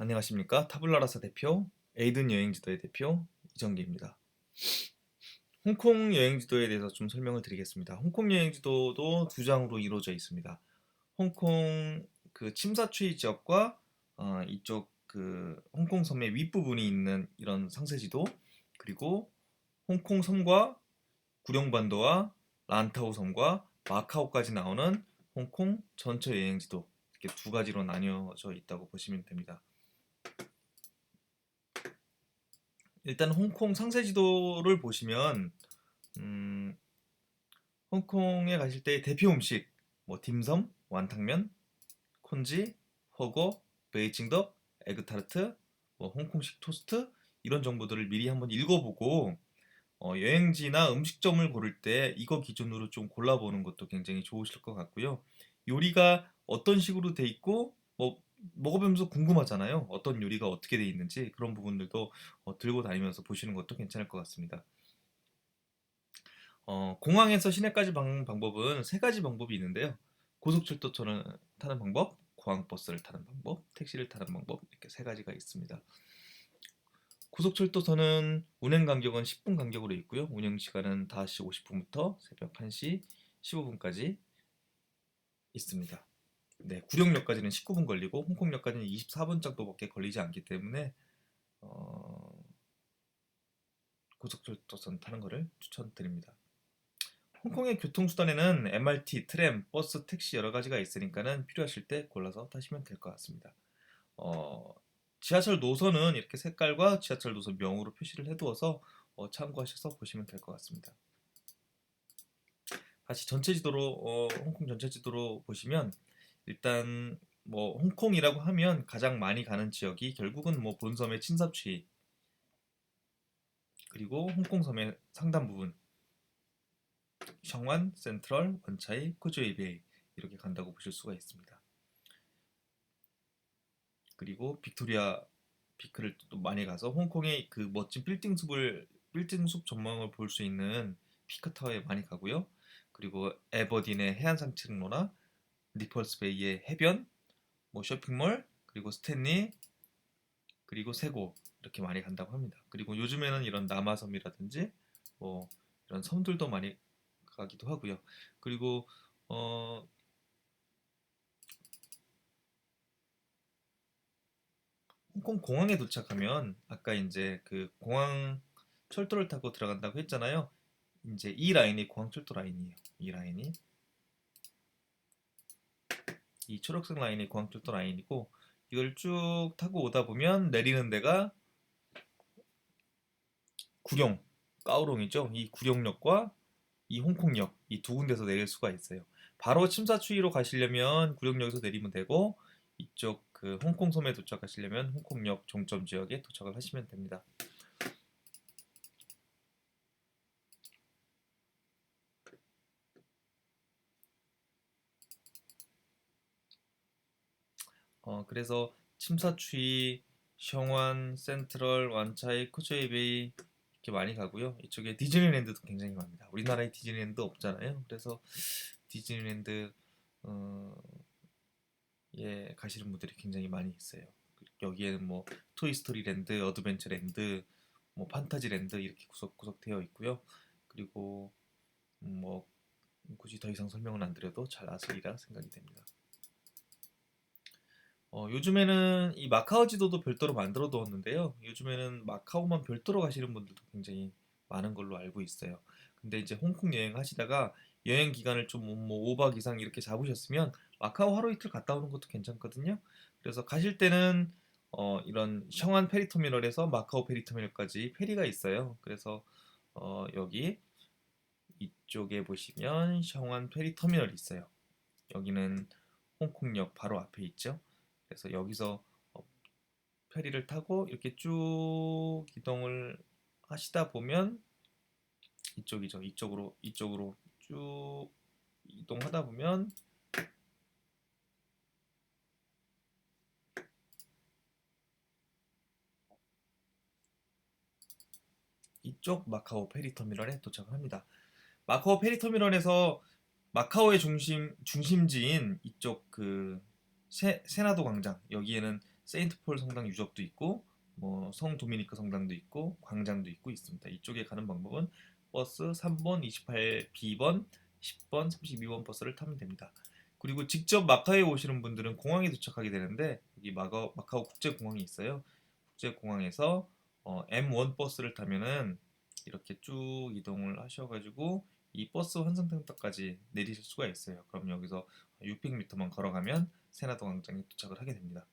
안녕하십니까 타블라라사 대표 에이든 여행지도의 대표 이정기입니다. 홍콩 여행지도에 대해서 좀 설명을 드리겠습니다. 홍콩 여행지도도 두 장으로 이루어져 있습니다. 홍콩 그 침사추이 지역과 어, 이쪽 그 홍콩 섬의 윗부분이 있는 이런 상세지도 그리고 홍콩 섬과 구룡반도와 란타오 섬과 마카오까지 나오는 홍콩 전체 여행지도 이렇게 두 가지로 나뉘어져 있다고 보시면 됩니다. 일단 홍콩 상세 지도를 보시면 음, 홍콩에 가실 때 대표 음식 뭐 딤섬, 완탕면, 콘지, 허거, 베이징덕, 에그타르트, 뭐 홍콩식 토스트 이런 정보들을 미리 한번 읽어보고 어, 여행지나 음식점을 고를 때 이거 기준으로 좀 골라보는 것도 굉장히 좋으실 것 같고요. 요리가 어떤 식으로 돼 있고 뭐 먹어보면서 궁금하잖아요. 어떤 요리가 어떻게 돼 있는지 그런 부분들도 어, 들고 다니면서 보시는 것도 괜찮을 것 같습니다. 어, 공항에서 시내까지 방, 방법은 세 가지 방법이 있는데요. 고속철도 타는, 타는 방법, 공항버스를 타는 방법, 택시를 타는 방법 이렇게 세 가지가 있습니다. 고속철도선은 운행 간격은 10분 간격으로 있고요. 운영 시간은 5시 50분부터 새벽 1시 15분까지 있습니다. 네, 구룡역까지는 19분 걸리고 홍콩역까지는 24분 정도밖에 걸리지 않기 때문에 어, 고속철도선 타는 것을 추천드립니다. 홍콩의 교통수단에는 MRT, 트램, 버스, 택시 여러 가지가 있으니까는 필요하실 때 골라서 타시면 될 것 같습니다. 어, 지하철 노선은 이렇게 색깔과 지하철 노선 명으로 표시를 해두어서 어, 참고하셔서 보시면 될 것 같습니다. 다시 전체 지도로 어, 홍콩 전체 지도로 보시면 일단 뭐 홍콩이라고 하면 가장 많이 가는 지역이 결국은 뭐 본섬의 친사추이 그리고 홍콩 섬의 상단 부분 샹완, 센트럴, 원차이, 코조이베이 이렇게 간다고 보실 수가 있습니다. 그리고 빅토리아 피크를 또 많이 가서 홍콩의 그 멋진 빌딩 숲을 빌딩 숲 전망을 볼 수 있는 피크 타워에 많이 가고요. 그리고 에버딘의 해안 산책로나 리펄스 베이의 해변, 뭐 쇼핑몰, 그리고 스탠리, 그리고 세고 이렇게 많이 간다고 합니다. 그리고 요즘에는 이런 남아섬이라든지 뭐 이런 섬들도 많이 가기도 하고요. 그리고 어 홍콩 공항에 도착하면 아까 이제 그 공항 철도를 타고 들어간다고 했잖아요. 이제 이 라인이 공항 철도 라인이에요. 이 라인이 이 초록색 라인이 철도 라인이고 이걸 쭉 타고 오다 보면 내리는 데가 구룡 까오롱이죠. 이 구룡역과 이 홍콩역 이 두 군데서 내릴 수가 있어요. 바로 침사추이로 가시려면 구룡역에서 내리면 되고 이쪽 그 홍콩 섬에 도착하시려면 홍콩역 종점 지역에 도착을 하시면 됩니다. 어 그래서 침사추이, 셩완, 센트럴, 완차이, 코조이베이 이렇게 많이 가고요. 이쪽에 디즈니랜드도 굉장히 많습니다. 우리나라에 디즈니랜드 없잖아요. 그래서 디즈니랜드 어, 예 가시는 분들이 굉장히 많이 있어요. 여기에는 뭐 토이스토리랜드, 어드벤처랜드, 뭐 판타지랜드 이렇게 구석구석 되어 있고요. 그리고 음, 뭐 굳이 더 이상 설명을 안 드려도 잘 아시리라 생각이 됩니다. 어, 요즘에는 이 마카오 지도도 별도로 만들어 두었는데요. 요즘에는 마카오만 별도로 가시는 분들도 굉장히 많은 걸로 알고 있어요. 근데 이제 홍콩 여행 하시다가 여행 기간을 좀뭐 5박 이상 이렇게 잡으셨으면 마카오 하루 이틀 갔다 오는 것도 괜찮거든요. 그래서 가실 때는 어, 이런 샹안 페리 터미널에서 마카오 페리 터미널까지 페리가 있어요. 그래서 어, 여기 이쪽에 보시면 샹안 페리 터미널이 있어요. 여기는 홍콩역 바로 앞에 있죠. 그래서 여기서 어, 페리를 타고 이렇게 쭉 이동을 하시다 보면 이쪽이죠. 이쪽으로 이쪽으로 쭉 이동하다 보면 이쪽 마카오 페리터미널에 도착을 합니다. 마카오 페리터미널에서 마카오의 중심 중심지인 이쪽 그 세, 세나도 광장 여기에는 세인트폴 성당 유적도 있고 뭐 성 도미니크 성당도 있고 광장도 있고 있습니다. 이쪽에 가는 방법은 버스 3번, 28B번, 10번, 32번 버스를 타면 됩니다. 그리고 직접 마카오에 오시는 분들은 공항에 도착하게 되는데 여기 마카오, 마카오 국제공항이 있어요. 국제공항에서 어, M1 버스를 타면은 이렇게 쭉 이동을 하셔가지고 이 버스 환승센터까지 내리실 수가 있어요. 그럼 여기서 600m만 걸어가면 세나도 광장에 도착을 하게 됩니다.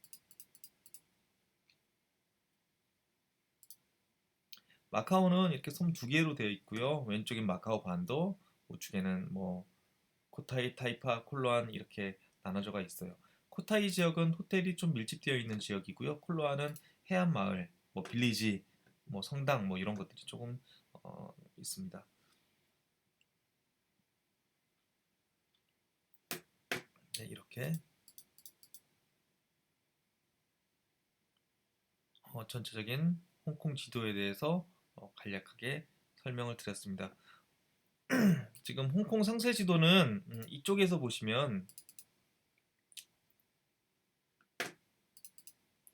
마카오는 이렇게 섬 두 개로 되어 있고요. 왼쪽엔 마카오 반도, 우측에는 뭐 코타이, 타이파, 콜로안 이렇게 나눠져가 있어요. 코타이 지역은 호텔이 좀 밀집되어 있는 지역이고요. 콜로안은 해안 마을, 뭐 빌리지, 뭐 성당 뭐 이런 것들이 조금 어, 있습니다. 네, 이렇게 어, 전체적인 홍콩 지도에 대해서 어, 간략하게 설명을 드렸습니다. 지금 홍콩 상세 지도는 음, 이쪽에서 보시면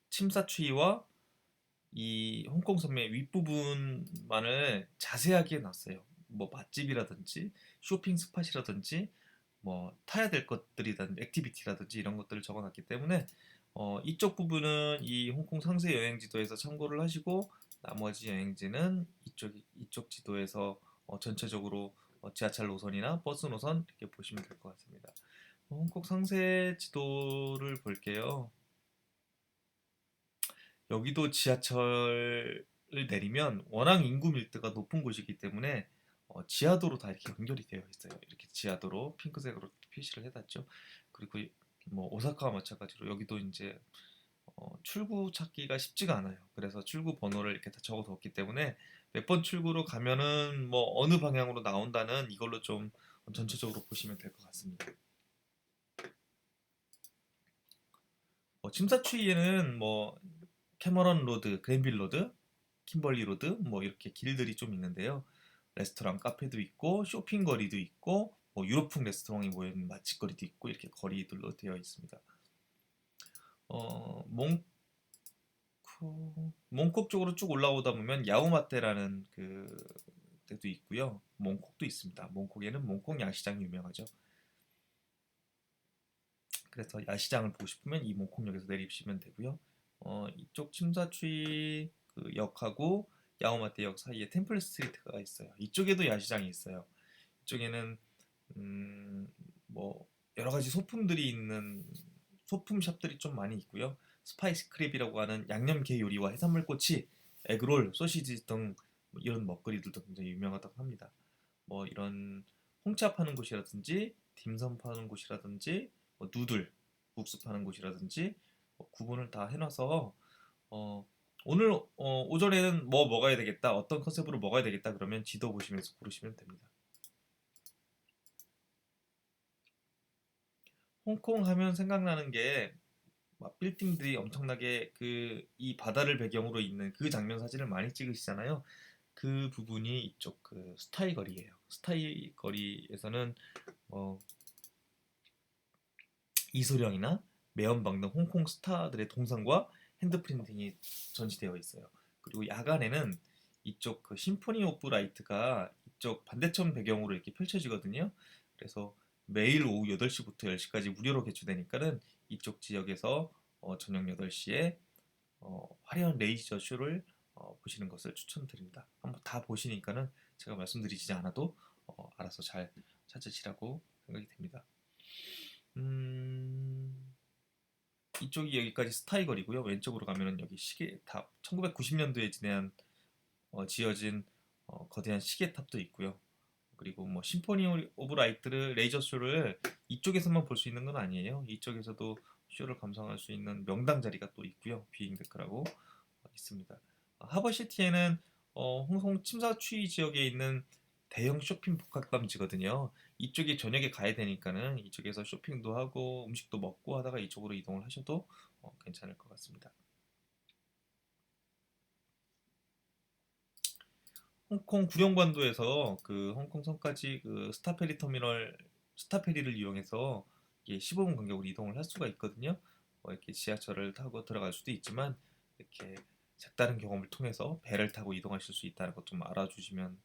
침사추이와 이 홍콩 섬의 윗부분만을 자세하게 놨어요. 뭐 맛집이라든지 쇼핑 스팟이라든지 뭐 타야 될 것들이든 액티비티라든지 이런 것들을 적어놨기 때문에 어, 이쪽 부분은 이 홍콩 상세 여행 지도에서 참고를 하시고 나머지 여행지는 이쪽 이쪽 지도에서 어, 전체적으로 어, 지하철 노선이나 버스 노선 이렇게 보시면 될 것 같습니다. 어, 홍콩 상세 지도를 볼게요. 여기도 지하철을 내리면 워낙 인구 밀도가 높은 곳이기 때문에 어, 지하도로 다 이렇게 연결이 되어 있어요. 이렇게 지하도로 핑크색으로 표시를 해놨죠. 그리고 뭐 오사카와 마찬가지로 여기도 이제 어, 출구 찾기가 쉽지가 않아요. 그래서 출구 번호를 이렇게 다 적어뒀기 때문에 몇 번 출구로 가면은 뭐 어느 방향으로 나온다는 이걸로 좀 전체적으로 보시면 될 것 같습니다. 뭐 침사추이에는 뭐 캐머런 로드, 그랜빌 로드, 킴벌리 로드 뭐 이렇게 길들이 좀 있는데요. 레스토랑, 카페도 있고 쇼핑 거리도 있고 뭐 유럽풍 레스토랑이 모여있는 맛집거리도 있고 이렇게 거리들로 되어 있습니다. 어, 몽 몽콕 쪽으로 쭉 올라오다 보면 야오마테라는 그 데도 있고요. 몽콕도 있습니다. 몽콕에는 몽콕 야시장이 유명하죠. 그래서 야시장을 보고 싶으면 이 몽콕역에서 내리시면 되고요. 어, 이쪽 침사추이 그 역하고 야오마테 역 사이에 템플 스트리트가 있어요. 이쪽에도 야시장이 있어요. 이쪽에는 음, 뭐 여러 가지 소품들이 있는 소품 샵들이 좀 많이 있고요. 스파이스 크랩이라고 하는 양념게 요리와 해산물 꼬치, 에그롤, 소시지 등 이런 먹거리들도 굉장히 유명하다고 합니다. 뭐 이런 홍차 파는 곳이라든지 딤섬 파는 곳이라든지 뭐 누들, 국수 파는 곳이라든지 뭐 구분을 다 해놔서 어, 오늘 어, 오전에는 뭐 먹어야 되겠다, 어떤 컨셉으로 먹어야 되겠다 그러면 지도 보시면서 고르시면 됩니다. 홍콩 하면 생각나는 게막 빌딩들이 엄청나게 그 이 바다를 배경으로 있는 그 장면 사진을 많이 찍으시잖아요. 그 부분이 이쪽 그 스타일 거리예요. 스타일 거리에서는 뭐 이소령이나 매연방 등 홍콩 스타들의 동상과 핸드프린팅이 전시되어 있어요. 그리고 야간에는 이쪽 그 심포니 오브 라이트가 이쪽 반대편 배경으로 이렇게 펼쳐지거든요. 그래서 매일 오후 8시부터 10시까지 무료로 개최되니까는 이쪽 지역에서 어, 저녁 8시에 어, 화려한 레이저 쇼를 어, 보시는 것을 추천드립니다. 한번 다 보시니까는 제가 말씀드리지 않아도 어, 알아서 잘 찾으시라고 생각이 됩니다. 음, 이쪽이 여기까지 스타이거리고요. 왼쪽으로 가면은 여기 시계탑 1990년도에 지내한 어, 지어진 어, 거대한 시계탑도 있고요. 그리고 뭐 심포니 오브 라이트를 레이저 쇼를 이쪽에서만 볼 수 있는 건 아니에요. 이쪽에서도 쇼를 감상할 수 있는 명당 자리가 또 있고요. 비행 데크라고 있습니다. 하버 시티에는 어, 홍콩 침사 추이 지역에 있는 대형 쇼핑 복합감지거든요. 이쪽에 저녁에 가야 되니까는 이쪽에서 쇼핑도 하고 음식도 먹고 하다가 이쪽으로 이동을 하셔도 어, 괜찮을 것 같습니다. 홍콩 구룡반도에서 그 홍콩 섬까지 그 스타페리 터미널 스타페리를 이용해서 이게 15분 간격으로 이동을 할 수가 있거든요. 뭐 이렇게 지하철을 타고 들어갈 수도 있지만 이렇게 색다른 경험을 통해서 배를 타고 이동하실 수 있다는 것 좀 알아주시면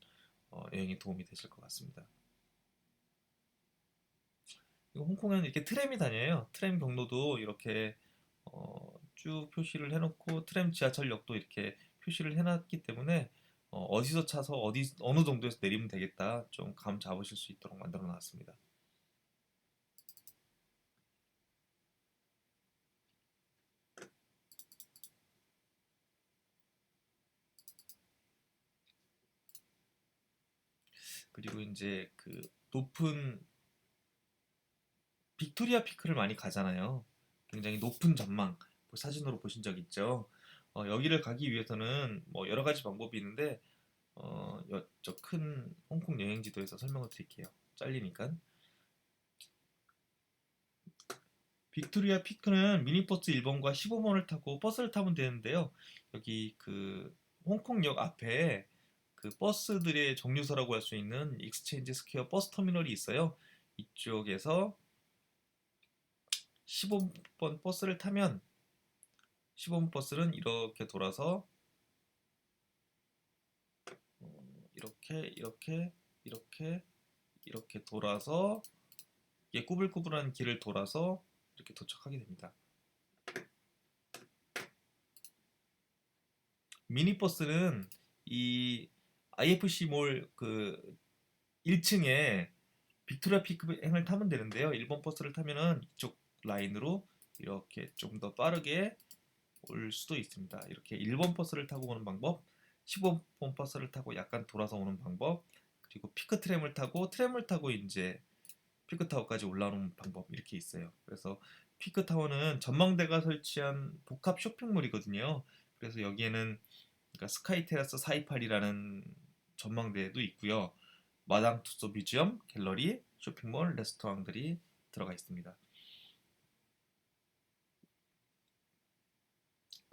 어, 여행에 도움이 되실 것 같습니다. 홍콩에는 이렇게 트램이 다녀요. 트램 경로도 이렇게 어, 쭉 표시를 해놓고 트램 지하철역도 이렇게 표시를 해놨기 때문에 어, 디서 차서 어디 어느 정도에서 내리면 되겠다 좀 감 잡으실 수 있도록 만들어 놨습니다. 그리고 이제 그 높은 빅토리아 피크를 많이 가잖아요. 굉장히 높은 전망 뭐 사진으로 보신 적 있죠. 어, 여기를 가기 위해서는 뭐 여러 가지 방법이 있는데 어, 저 큰 홍콩 여행 지도에서 설명을 드릴게요. 잘리니까. 빅토리아 피크는 미니버스 1번과 15번을 타고 버스를 타면 되는데요. 여기 그 홍콩역 앞에 그 버스들의 정류소라고 할 수 있는 익스체인지 스퀘어 버스 터미널이 있어요. 이쪽에서 15번 버스를 타면 15번 버스는 이렇게 돌아서 어, 이렇게 이렇게 이렇게 이렇게 돌아서 이게 꾸불꾸불한 길을 돌아서 이렇게 도착하게 됩니다. 미니버스는 이 IFC 몰 그 1층에 빅토리아 피크행을 타면 되는데요. 1번 버스를 타면은 이쪽 라인으로 이렇게 좀 더 빠르게 올 수도 있습니다. 이렇게 1번 버스를 타고 오는 방법, 15번 버스를 타고 약간 돌아서 오는 방법, 그리고 피크 트램을 타고 트램을 타고 이제 피크 타워까지 올라오는 방법 이렇게 있어요. 그래서 피크 타워는 전망대가 설치한 복합 쇼핑몰이거든요. 그래서 여기에는 그러니까 스카이 테라스 428이라는 전망대도 있고요. 마당 투소 뮤지엄, 갤러리, 쇼핑몰, 레스토랑들이 들어가 있습니다.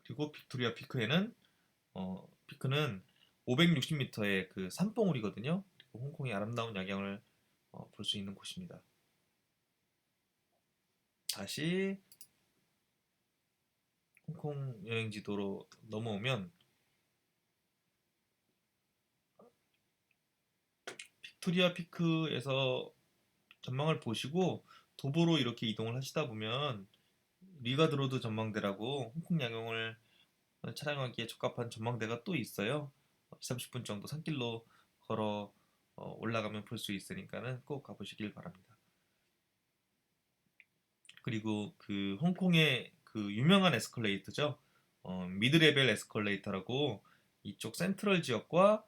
그리고 빅토리아 피크에는 어, 피크는 560m의 그 산봉우리거든요. 그리고 홍콩의 아름다운 야경을 어, 볼 수 있는 곳입니다. 다시 홍콩 여행지도로 넘어오면 빅토리아 피크에서 전망을 보시고 도보로 이렇게 이동을 하시다 보면 리가 드로드 전망대라고 홍콩 야경을 촬영하기에 적합한 전망대가 또 있어요. 20, 30분 정도 산길로 걸어 어, 올라가면 볼 수 있으니까는 꼭 가보시길 바랍니다. 그리고 그 홍콩의 그 유명한 에스컬레이터죠. 어, 미드레벨 에스컬레이터라고 이쪽 센트럴 지역과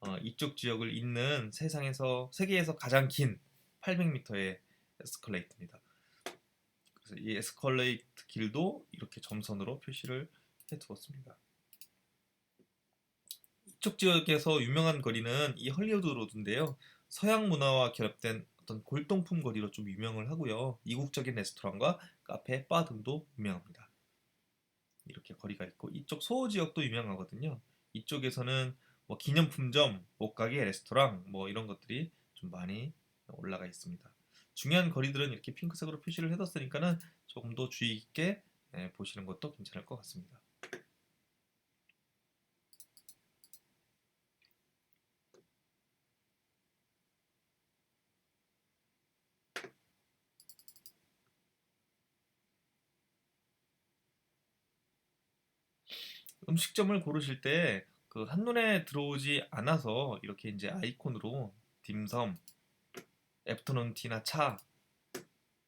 어, 이쪽 지역을 잇는 세상에서 세계에서 가장 긴 800m의 에스컬레이터입니다. 그래서 이 에스컬레이트 길도 이렇게 점선으로 표시를 해두었습니다. 이쪽 지역에서 유명한 거리는 이 헐리우드 로드인데요. 서양 문화와 결합된 어떤 골동품 거리로 좀 유명을 하고요. 이국적인 레스토랑과 카페, 바 등도 유명합니다. 이렇게 거리가 있고 이쪽 소호 지역도 유명하거든요. 이쪽에서는 뭐 기념품점, 옷가게, 레스토랑 뭐 이런 것들이 좀 많이 올라가 있습니다. 중요한 거리들은 이렇게 핑크색으로 표시를 해뒀으니까는 조금 더 주의 깊게 예, 보시는 것도 괜찮을 것 같습니다. 음식점을 고르실 때 그 한눈에 들어오지 않아서 이렇게 이제 아이콘으로 딤섬, 애프터눈 티나 차,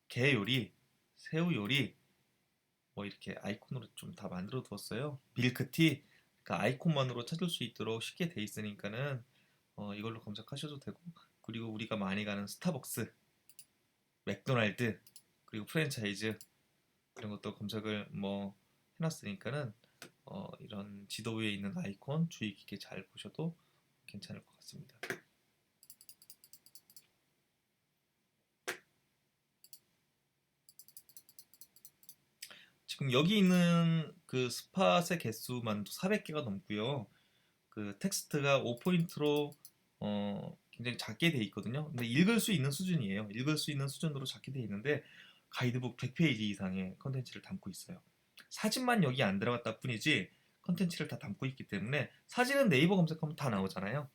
게 요리, 새우 요리 뭐 이렇게 아이콘으로 좀 다 만들어 두었어요. 밀크티 그 아이콘만으로 찾을 수 있도록 쉽게 돼 있으니까는 어, 이걸로 검색하셔도 되고 그리고 우리가 많이 가는 스타벅스, 맥도날드 그리고 프랜차이즈 이런 것도 검색을 뭐 해놨으니까는 어, 이런 지도 위에 있는 아이콘 주의 깊게 잘 보셔도 괜찮을 것 같습니다. 지금 여기 있는 그 스팟의 개수만도 400개가 넘고요. 그 텍스트가 5포인트로 어, 굉장히 작게 돼 있거든요. 근데 읽을 수 있는 수준이에요. 읽을 수 있는 수준으로 작게 돼 있는데 가이드북 100페이지 이상의 컨텐츠를 담고 있어요. 사진만 여기 안 들어갔다 뿐이지 컨텐츠를 다 담고 있기 때문에 사진은 네이버 검색하면 다 나오잖아요.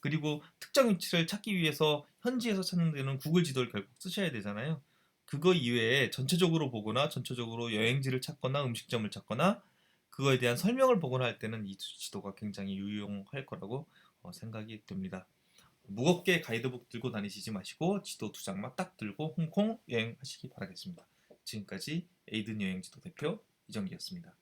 그리고 특정 위치를 찾기 위해서 현지에서 찾는 데는 구글 지도를 결국 쓰셔야 되잖아요. 그거 이외에 전체적으로 보거나 전체적으로 여행지를 찾거나 음식점을 찾거나 그거에 대한 설명을 보거나 할 때는 이 지도가 굉장히 유용할 거라고 어, 생각이 듭니다. 무겁게 가이드북 들고 다니시지 마시고 지도 두 장만 딱 들고 홍콩 여행하시기 바라겠습니다. 지금까지 에이든 여행지도 대표 이정기였습니다.